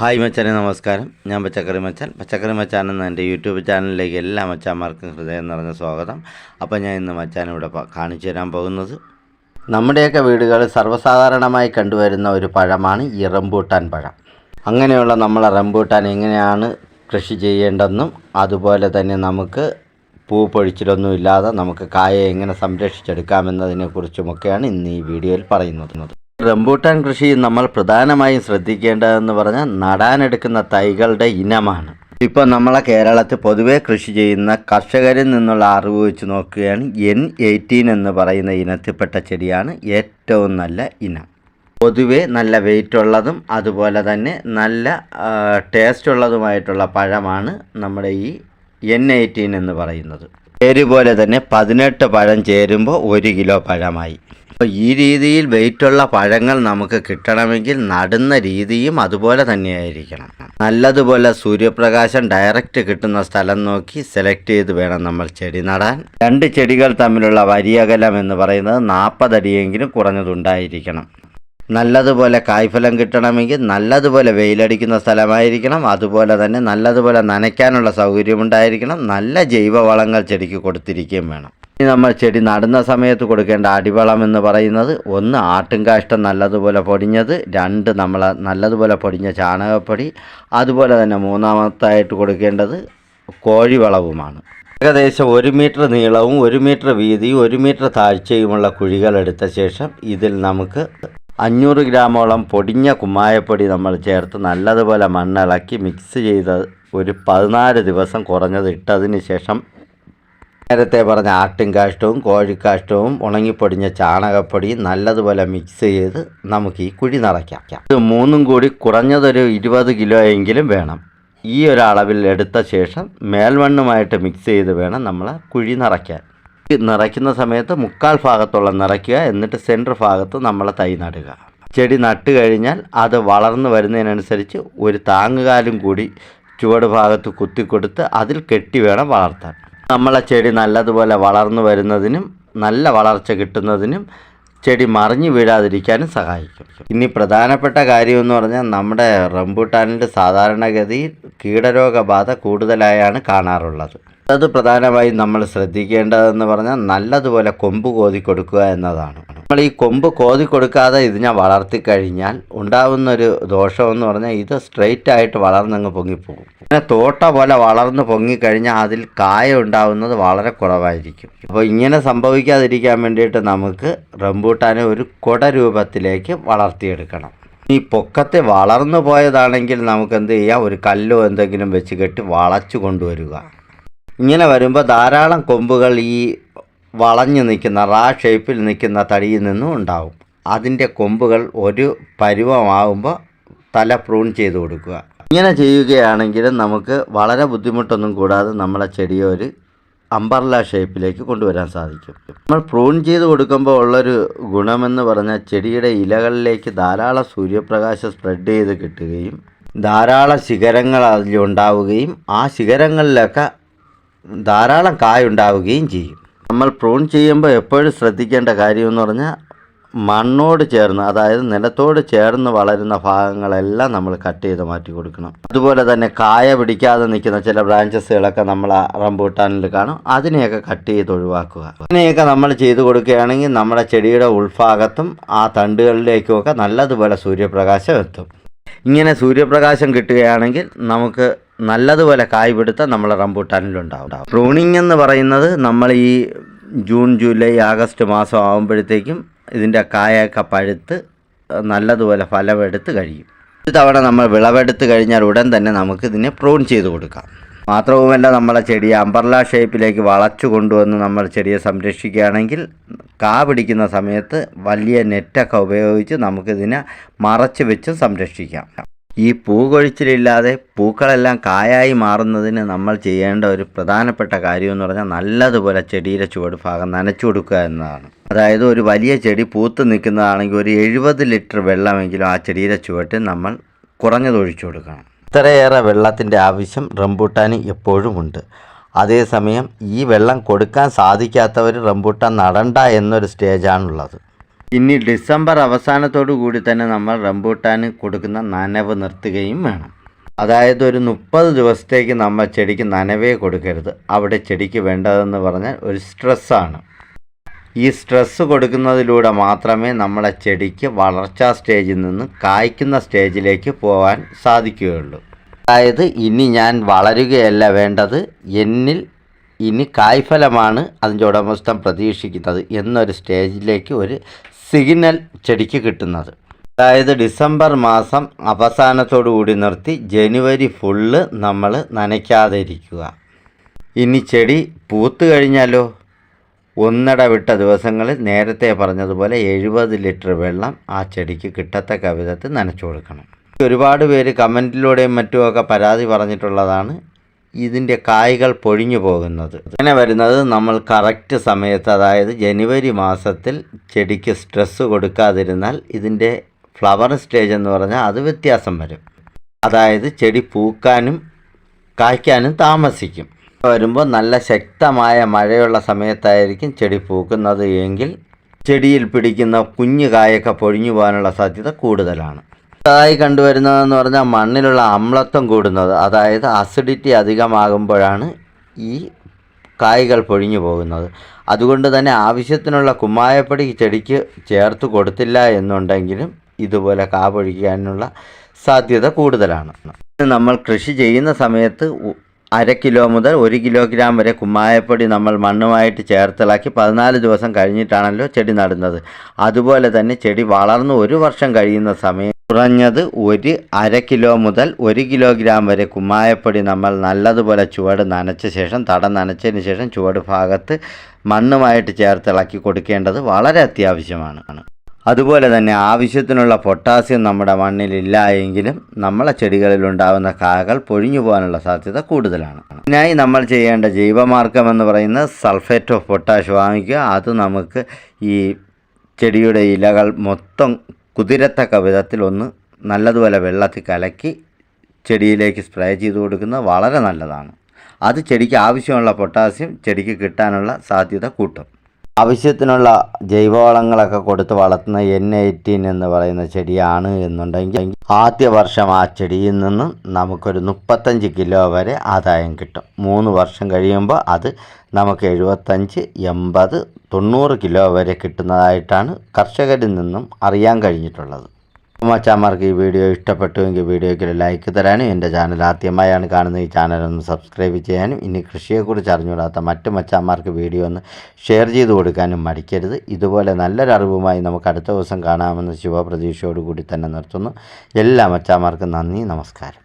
Hi മച്ചാനെ നമസ്കാരം. ഞാൻ പച്ചക്കറി മച്ചാൻ. പച്ചക്കറി മച്ചാൻ എന്ന എന്റെ യൂട്യൂബ് ചാനലിലേക്ക് എല്ലാ മച്ചാന്മാർക്കും ഹൃദയം നിറഞ്ഞ സ്വാഗതം. അപ്പോൾ ഞാൻ ഇന്ന് മച്ചാൻ ഇവിടെ കാണിച്ചു തരാൻ പോകുന്നത്. നമ്മുടെയൊക്കെ വീടുകളിൽ സർവസാധാരണമായി കണ്ടുവരുന്ന ഒരു പഴമാണ് ഈ റംബൂട്ടാൻ പഴം. അങ്ങനെയുള്ള നമ്മളെ റംബൂട്ടാൻ എങ്ങനെയാണ് കൃഷി ചെയ്യേണ്ടതെന്നും അതുപോലെ തന്നെ നമുക്ക് പൂ പൊഴിച്ചിലൊന്നും ഇല്ലാതെ നമുക്ക് കായ എങ്ങനെ സംരക്ഷിച്ചെടുക്കാമെന്നതിനെക്കുറിച്ചുമൊക്കെയാണ് ഇന്ന് ഈ വീഡിയോയിൽ പറയുന്നത്. റംബൂട്ടാൻ കൃഷി നമ്മൾ പ്രധാനമായും ശ്രദ്ധിക്കേണ്ടതെന്ന് പറഞ്ഞാൽ നടാനെടുക്കുന്ന തൈകളുടെ ഇനമാണ്. ഇപ്പോൾ നമ്മളെ കേരളത്തിൽ പൊതുവെ കൃഷി ചെയ്യുന്ന കർഷകരിൽ നിന്നുള്ള അറിവ് വെച്ച് നോക്കുകയാണ്. എൻ എയ്റ്റീൻ എന്ന് പറയുന്ന ഇനത്തിൽപ്പെട്ട ചെടിയാണ് ഏറ്റവും നല്ല ഇനം. പൊതുവെ നല്ല വെയിറ്റ് ഉള്ളതും അതുപോലെ തന്നെ നല്ല ടേസ്റ്റ് ഉള്ളതുമായിട്ടുള്ള പഴമാണ് നമ്മുടെ ഈ എൻ എയ്റ്റീൻ എന്ന് പറയുന്നത്. പേര് പോലെ തന്നെ പതിനെട്ട് പഴം ചേരുമ്പോൾ ഒരു കിലോ പഴമായി. ഈ രീതിയിൽ വെയിറ്റുള്ള പഴങ്ങൾ നമുക്ക് കിട്ടണമെങ്കിൽ നടുന്ന രീതിയും അതുപോലെ തന്നെയായിരിക്കണം. നല്ലതുപോലെ സൂര്യപ്രകാശം ഡയറക്റ്റ് കിട്ടുന്ന സ്ഥലം നോക്കി സെലക്ട് ചെയ്ത് വേണം നമ്മൾ ചെടി നടാൻ. രണ്ട് ചെടികൾ തമ്മിലുള്ള വരിയകലം എന്ന് പറയുന്നത് നാൽപ്പതടിയെങ്കിലും കുറഞ്ഞതുണ്ടായിരിക്കണം. നല്ലതുപോലെ കായ്ഫലം കിട്ടണമെങ്കിൽ നല്ലതുപോലെ വെയിലടിക്കുന്ന സ്ഥലമായിരിക്കണം. അതുപോലെ തന്നെ നല്ലതുപോലെ നനയ്ക്കാനുള്ള സൗകര്യമുണ്ടായിരിക്കണം. നല്ല ജൈവവളങ്ങൾ ചെടിക്ക് കൊടുത്തിരിക്കുകയും വേണം. ഇനി നമ്മൾ ചെടി നടുന്ന സമയത്ത് കൊടുക്കേണ്ട അടിവളം എന്ന് പറയുന്നത് ഒന്ന് ആട്ടുംകാഷ്ടം നല്ലതുപോലെ പൊടിഞ്ഞത് രണ്ട് നമ്മൾ നല്ലതുപോലെ പൊടിഞ്ഞ ചാണകപ്പൊടി അതുപോലെ തന്നെ മൂന്നാമത്തായിട്ട് കൊടുക്കേണ്ടത് കോഴിവളവുമാണ്. ഏകദേശം ഒരു മീറ്റർ നീളവും ഒരു മീറ്റർ വീതിയും ഒരു മീറ്റർ താഴ്ചയുമുള്ള കുഴികൾ എടുത്ത ശേഷം ഇതിൽ നമുക്ക് അഞ്ഞൂറ് ഗ്രാമോളം പൊടിഞ്ഞ കുമ്മായപ്പൊടി നമ്മൾ ചേർത്ത് നല്ലതുപോലെ മണ്ണിളക്കി മിക്സ് ചെയ്ത് ഒരു പതിനാല് ദിവസം കുറഞ്ഞത് ഇട്ടതിന് ശേഷം നേരത്തെ പറഞ്ഞ ആട്ടിൻകാഷ്ടവും കോഴിക്കാഷ്ടവും ഉണങ്ങിപ്പൊടിഞ്ഞ ചാണകപ്പൊടിയും നല്ലതുപോലെ മിക്സ് ചെയ്ത് നമുക്ക് ഈ കുഴി നിറയ്ക്കാം. ഇത് മൂന്നും കൂടി കുറഞ്ഞതൊരു ഇരുപത് കിലോ എങ്കിലും വേണം. ഈ ഒരു അളവിൽ എടുത്ത ശേഷം മേൽമണ്ണുമായിട്ട് മിക്സ് ചെയ്ത് വേണം നമ്മൾ കുഴി നിറയ്ക്കാൻ. നിറയ്ക്കുന്ന സമയത്ത് മുക്കാൽ ഭാഗത്തുള്ള നിറയ്ക്കുക എന്നിട്ട് സെന്റർ ഭാഗത്ത് നമ്മൾ തൈ നടുക. ചെടി നട്ട് കഴിഞ്ഞാൽ അത് വളർന്നു വരുന്നതിനനുസരിച്ച് ഒരു താങ്ങുകാലും കൂടി ചുവട് ഭാഗത്ത് കുത്തിക്കൊടുത്ത് അതിൽ കെട്ടി വേണം വളർത്താൻ. നമ്മളെ ചെടി നല്ലതുപോലെ വളർന്നു വരുന്നതിനും നല്ല വളർച്ച കിട്ടുന്നതിനും ചെടി മറിഞ്ഞു വീഴാതിരിക്കാനും സഹായിക്കും. ഇനി പ്രധാനപ്പെട്ട കാര്യം എന്ന് പറഞ്ഞാൽ നമ്മുടെ റംബൂട്ടാനിന്റെ സാധാരണഗതിയിൽ കീടരോഗബാധ കൂടുതലായാണ് കാണാറുള്ളത്. അത് പ്രധാനമായും നമ്മൾ ശ്രദ്ധിക്കേണ്ടതെന്ന് പറഞ്ഞാൽ നല്ലതുപോലെ കൊമ്പ് കോതി കൊടുക്കുക എന്നതാണ്. നമ്മൾ ഈ കൊമ്പ് കോതി കൊടുക്കാതെ ഇതിനെ വളർത്തിക്കഴിഞ്ഞാൽ ഉണ്ടാവുന്നൊരു ദോഷമെന്ന് പറഞ്ഞാൽ ഇത് സ്ട്രെയിറ്റ് ആയിട്ട് വളർന്നങ്ങ് പൊങ്ങിപ്പോകും. പിന്നെ തോട്ട പോലെ വളർന്ന് പൊങ്ങിക്കഴിഞ്ഞാൽ അതിൽ കായ ഉണ്ടാവുന്നത് വളരെ കുറവായിരിക്കും. അപ്പോൾ ഇങ്ങനെ സംഭവിക്കാതിരിക്കാൻ വേണ്ടിയിട്ട് നമുക്ക് റംബൂട്ടാനെ ഒരു കൊട രൂപത്തിലേക്ക് വളർത്തിയെടുക്കണം. ഈ പൊക്കത്തെ വളർന്നു പോയതാണെങ്കിൽ നമുക്ക് എന്ത് ചെയ്യാം? ഒരു കല്ലോ എന്തെങ്കിലും വെച്ച് കെട്ടി വളച്ചു കൊണ്ടുവരിക. ഇങ്ങനെ വരുമ്പോൾ ധാരാളം കൊമ്പുകൾ ഈ വളഞ്ഞു നിൽക്കുന്ന റാ ഷേപ്പിൽ നിൽക്കുന്ന തടിയിൽ നിന്നും ഉണ്ടാവും. അതിന്റെ കൊമ്പുകൾ ഒരു പരുവമാകുമ്പോൾ തല പ്രൂൺ ചെയ്ത് കൊടുക്കുക. ഇങ്ങനെ ചെയ്യുകയാണെങ്കിൽ നമുക്ക് വളരെ ബുദ്ധിമുട്ടൊന്നും കൂടാതെ നമ്മളെ ചെടിയെ ഒരു അമ്പർല ഷേപ്പിലേക്ക് കൊണ്ടുവരാൻ സാധിക്കും. നമ്മൾ പ്രൂൺ ചെയ്ത് കൊടുക്കുമ്പോൾ ഉള്ളൊരു ഗുണമെന്ന് പറഞ്ഞാൽ ചെടിയുടെ ഇലകളിലേക്ക് ധാരാളം സൂര്യപ്രകാശം സ്പ്രെഡ് ചെയ്ത് കിട്ടുകയും ധാരാളം ശിഖരങ്ങൾ അതിലുണ്ടാവുകയും ആ ശിഖരങ്ങളിലൊക്കെ ധാരാളം കായ ഉണ്ടാവുകയും ചെയ്യും. നമ്മൾ പ്രൂൺ ചെയ്യുമ്പോൾ എപ്പോഴും ശ്രദ്ധിക്കേണ്ട കാര്യമെന്ന് പറഞ്ഞാൽ മണ്ണോട് ചേർന്ന് അതായത് നിലത്തോട് ചേർന്ന് വളരുന്ന ഭാഗങ്ങളെല്ലാം നമ്മൾ കട്ട് ചെയ്ത് മാറ്റി കൊടുക്കണം. അതുപോലെ തന്നെ കായ പിടിക്കാതെ നിൽക്കുന്ന ചില ബ്രാഞ്ചസുകളൊക്കെ നമ്മൾ റംബൂട്ടാനിൽ കാണും. അതിനെയൊക്കെ കട്ട് ചെയ്ത് ഒഴിവാക്കുക. അങ്ങനെയൊക്കെ നമ്മൾ ചെയ്ത് കൊടുക്കുകയാണെങ്കിൽ നമ്മുടെ ചെടിയുടെ ഉൾഭാഗത്തും ആ തണ്ടുകളിലേക്കുമൊക്കെ നല്ലതുപോലെ സൂര്യപ്രകാശം എത്തും. ഇങ്ങനെ സൂര്യപ്രകാശം കിട്ടുകയാണെങ്കിൽ നമുക്ക് നല്ലതുപോലെ കായ് പിടുത്തം നമ്മളെ റംബൂട്ടാനിലുണ്ടാവും. പ്രൂണിങ് എന്ന് പറയുന്നത് നമ്മൾ ഈ ജൂൺ ജൂലൈ ആഗസ്റ്റ് മാസം ആകുമ്പോഴത്തേക്കും ഇതിന്റെ കായൊക്കെ പഴുത്ത് നല്ലതുപോലെ ഫലമെടുത്ത് കഴിയും. ഒരു തവണ നമ്മൾ വിളവെടുത്ത് കഴിഞ്ഞാൽ ഉടൻ തന്നെ നമുക്ക് ഇതിനെ പ്രൂൺ ചെയ്ത് കൊടുക്കാം. മാത്രവുമല്ല നമ്മളെ ചെടിയെ അമ്പർല ഷേപ്പിലേക്ക് വളച്ചു കൊണ്ടുവന്ന് നമ്മൾ ചെടിയെ സംരക്ഷിക്കുകയാണെങ്കിൽ കാ പിടിക്കുന്ന സമയത്ത് വലിയ നെറ്റൊക്കെ ഉപയോഗിച്ച് നമുക്കിതിനെ മറച്ച് വെച്ച് സംരക്ഷിക്കാം. ഈ പൂകൊഴിച്ചിലില്ലാതെ പൂക്കളെല്ലാം കായായി മാറുന്നതിന് നമ്മൾ ചെയ്യേണ്ട ഒരു പ്രധാനപ്പെട്ട കാര്യം എന്ന് പറഞ്ഞാൽ നല്ലതുപോലെ ചെടിയുടെ ചുവട് ഭാഗം നനച്ചു കൊടുക്കുക എന്നതാണ്. അതായത് ഒരു വലിയ ചെടി പൂത്ത് നിൽക്കുന്നതാണെങ്കിൽ ഒരു എഴുപത് ലിറ്റർ വെള്ളമെങ്കിലും ആ ചെടിയുടെ ചുവട്ടിൽ നമ്മൾ കുറഞ്ഞതൊഴിച്ചു കൊടുക്കണം. ഇത്രയേറെ വെള്ളത്തിന്റെ ആവശ്യം റംബൂട്ടാന് എപ്പോഴുമുണ്ട് അതേസമയം ഈ വെള്ളം കൊടുക്കാൻ സാധിക്കാത്തവർ റംബൂട്ടാൻ നടണ്ട എന്നൊരു സ്റ്റേജാണുള്ളത്. ഇനി ഡിസംബർ അവസാനത്തോടു കൂടി തന്നെ നമ്മൾ റംബൂട്ടാന് കൊടുക്കുന്ന നനവ് നിർത്തുകയും വേണം. അതായത് ഒരു മുപ്പത് ദിവസത്തേക്ക് നമ്മൾ ചെടിക്ക് നനവേ കൊടുക്കരുത്. അവിടെ ചെടിക്ക് വേണ്ടതെന്ന് പറഞ്ഞാൽ ഒരു സ്ട്രെസ്സാണ്. ഈ സ്ട്രെസ്സ് കൊടുക്കുന്നതിലൂടെ മാത്രമേ നമ്മളെ ചെടിക്ക് വളർച്ചാ സ്റ്റേജിൽ നിന്ന് കായ്ക്കുന്ന സ്റ്റേജിലേക്ക് പോകാൻ സാധിക്കുകയുള്ളൂ. അതായത് ഇനി ഞാൻ വളരുകയല്ല വേണ്ടത് എന്നിൽ ഇനി കായ്ഫലമാണ് അതിന്റെ ഉടമസ്ഥം പ്രതീക്ഷിക്കുന്നത് എന്നൊരു സ്റ്റേജിലേക്ക് ഒരു സിഗ്നൽ ചെടിക്ക് കിട്ടുന്നത്. അതായത് ഡിസംബർ മാസം അവസാനത്തോടു കൂടി നിർത്തി ജനുവരി ഫുള്ള് നമ്മൾ നനയ്ക്കാതെ ഇരിക്കുക. ഇനി ചെടി പൂത്ത് കഴിഞ്ഞാലോ? ഒന്നിടവിട്ട ദിവസങ്ങളിൽ നേരത്തെ പറഞ്ഞതുപോലെ എഴുപത് ലിറ്റർ വെള്ളം ആ ചെടിക്ക് കിട്ടത്തക്ക വിധത്തിൽ നനച്ചു കൊടുക്കണം. ഒരുപാട് പേര് കമന്റിലൂടെയും മറ്റുമൊക്കെ പരാതി പറഞ്ഞിട്ടുള്ളതാണ്. ഇതിന്റെ കായ്കൾ പൊഴിഞ്ഞു പോകുന്നത്. അങ്ങനെ വരുന്നത് നമ്മൾ കറക്റ്റ് സമയത്ത് അതായത് ജനുവരി മാസത്തിൽ ചെടിക്ക് സ്ട്രെസ് കൊടുക്കാതിരുന്നാൽ ഇതിന്റെ ഫ്ലവർ സ്റ്റേജ് എന്ന് പറഞ്ഞാൽ അത് വ്യത്യാസം വരും. അതായത് ചെടി പൂക്കാനും കായ്ക്കാനും താമസിക്കും. വരുമ്പോൾ നല്ല ശക്തമായ മഴയുള്ള സമയത്തായിരിക്കും ചെടി പൂക്കുന്നത് എങ്കിൽ ചെടിയിൽ പിടിക്കുന്ന കുഞ്ഞു കായൊക്കെ പൊഴിഞ്ഞു പോകാനുള്ള സാധ്യത കൂടുതലാണ്. ായി കണ്ടുവരുന്നതെന്ന് പറഞ്ഞാൽ മണ്ണിലുള്ള അമ്ലത്വം കൂടുന്നത്. അതായത് അസിഡിറ്റി അധികമാകുമ്പോഴാണ് ഈ കായ്കൾ പൊഴിഞ്ഞു പോകുന്നത്. അതുകൊണ്ട് തന്നെ ആവശ്യത്തിനുള്ള കുമ്മായപ്പൊടി ചെടിക്ക് ചേർത്ത് കൊടുത്തില്ല എന്നുണ്ടെങ്കിലും ഇതുപോലെ കാ പൊഴിക്കാനുള്ള സാധ്യത കൂടുതലാണ്. നമ്മൾ കൃഷി ചെയ്യുന്ന സമയത്ത് അര കിലോ മുതൽ ഒരു കിലോഗ്രാം വരെ കുമ്മായപ്പൊടി നമ്മൾ മണ്ണുമായിട്ട് ചേർത്തിളക്കി പതിനാല് ദിവസം കഴിഞ്ഞിട്ടാണല്ലോ ചെടി നടുന്നത്. അതുപോലെ തന്നെ ചെടി വളർന്ന് ഒരു വർഷം കഴിയുന്ന സമയം കുറഞ്ഞത് ഒരു അര കിലോ മുതൽ ഒരു കിലോഗ്രാം വരെ കുമ്മായപ്പൊടി നമ്മൾ നല്ലതുപോലെ ചുവട് നനച്ച ശേഷം തടം നനച്ചതിന് ശേഷം ചുവട് ഭാഗത്ത് മണ്ണുമായിട്ട് ചേർത്ത് ഇളക്കി കൊടുക്കേണ്ടത് വളരെ അത്യാവശ്യമാണ്. അതുപോലെ തന്നെ ആവശ്യത്തിനുള്ള പൊട്ടാസ്യം നമ്മുടെ മണ്ണിലില്ല എങ്കിലും നമ്മളെ ചെടികളിൽ ഉണ്ടാകുന്ന കാകൾ പൊഴിഞ്ഞു പോകാനുള്ള സാധ്യത കൂടുതലാണ്. ഇതിനായി നമ്മൾ ചെയ്യേണ്ട ജൈവമാർഗം എന്ന് പറയുന്നത് സൾഫേറ്റ് ഓഫ് പൊട്ടാഷ് വാങ്ങിക്കുക. അത് നമുക്ക് ഈ ചെടിയുടെ ഇലകൾ മൊത്തം കുതിരത്തക്ക വിധത്തിൽ ഒന്ന് നല്ലതുപോലെ വെള്ളത്തിൽ കലക്കി ചെടിയിലേക്ക് സ്പ്രേ ചെയ്ത് കൊടുക്കുന്നത് വളരെ നല്ലതാണ്. അത് ചെടിക്ക് ആവശ്യമുള്ള പൊട്ടാസ്യം ചെടിക്ക് കിട്ടാനുള്ള സാധ്യത കൂട്ടും. ആവശ്യത്തിനുള്ള ജൈവവളങ്ങളൊക്കെ കൊടുത്ത് വളർത്തുന്ന എൻ എയ്റ്റീൻ എന്ന് പറയുന്ന ചെടിയാണ് എന്നുണ്ടെങ്കിൽ ആദ്യ വർഷം ആ ചെടിയിൽ നിന്ന് നമുക്കൊരു മുപ്പത്തഞ്ച് കിലോ വരെ ആദായം കിട്ടും. മൂന്ന് വർഷം കഴിയുമ്പോൾ അത് നമുക്ക് എഴുപത്തഞ്ച് എൺപത് തൊണ്ണൂറ് കിലോ വരെ കിട്ടുന്നതായിട്ടാണ് കർഷകരിൽ നിന്നും അറിയാൻ കഴിഞ്ഞിട്ടുള്ളത്. മച്ചാമാർക്ക് ഈ വീഡിയോ ഇഷ്ടപ്പെട്ടുവെങ്കിൽ വീഡിയോയ്ക്ക് ഒരു ലൈക്ക് തരാനും എന്റെ ചാനൽ ആദ്യമായാണ് കാണുന്നത്. ഈ ചാനൽ ഒന്ന് സബ്സ്ക്രൈബ് ചെയ്യാനും ഇനി കൃഷിയെക്കുറിച്ച് അറിഞ്ഞുകൂടാത്ത മറ്റു മച്ചാമാർക്ക് വീഡിയോ ഒന്ന് ഷെയർ ചെയ്ത് കൊടുക്കാനും മടിക്കരുത്. ഇതുപോലെ നല്ലൊരറിവുമായി നമുക്ക് അടുത്ത ദിവസം കാണാമെന്ന ശുഭപ്രതീക്ഷയോടുകൂടി തന്നെ നിർത്തുന്നു. എല്ലാ മച്ചാമാർക്കും നന്ദി നമസ്കാരം.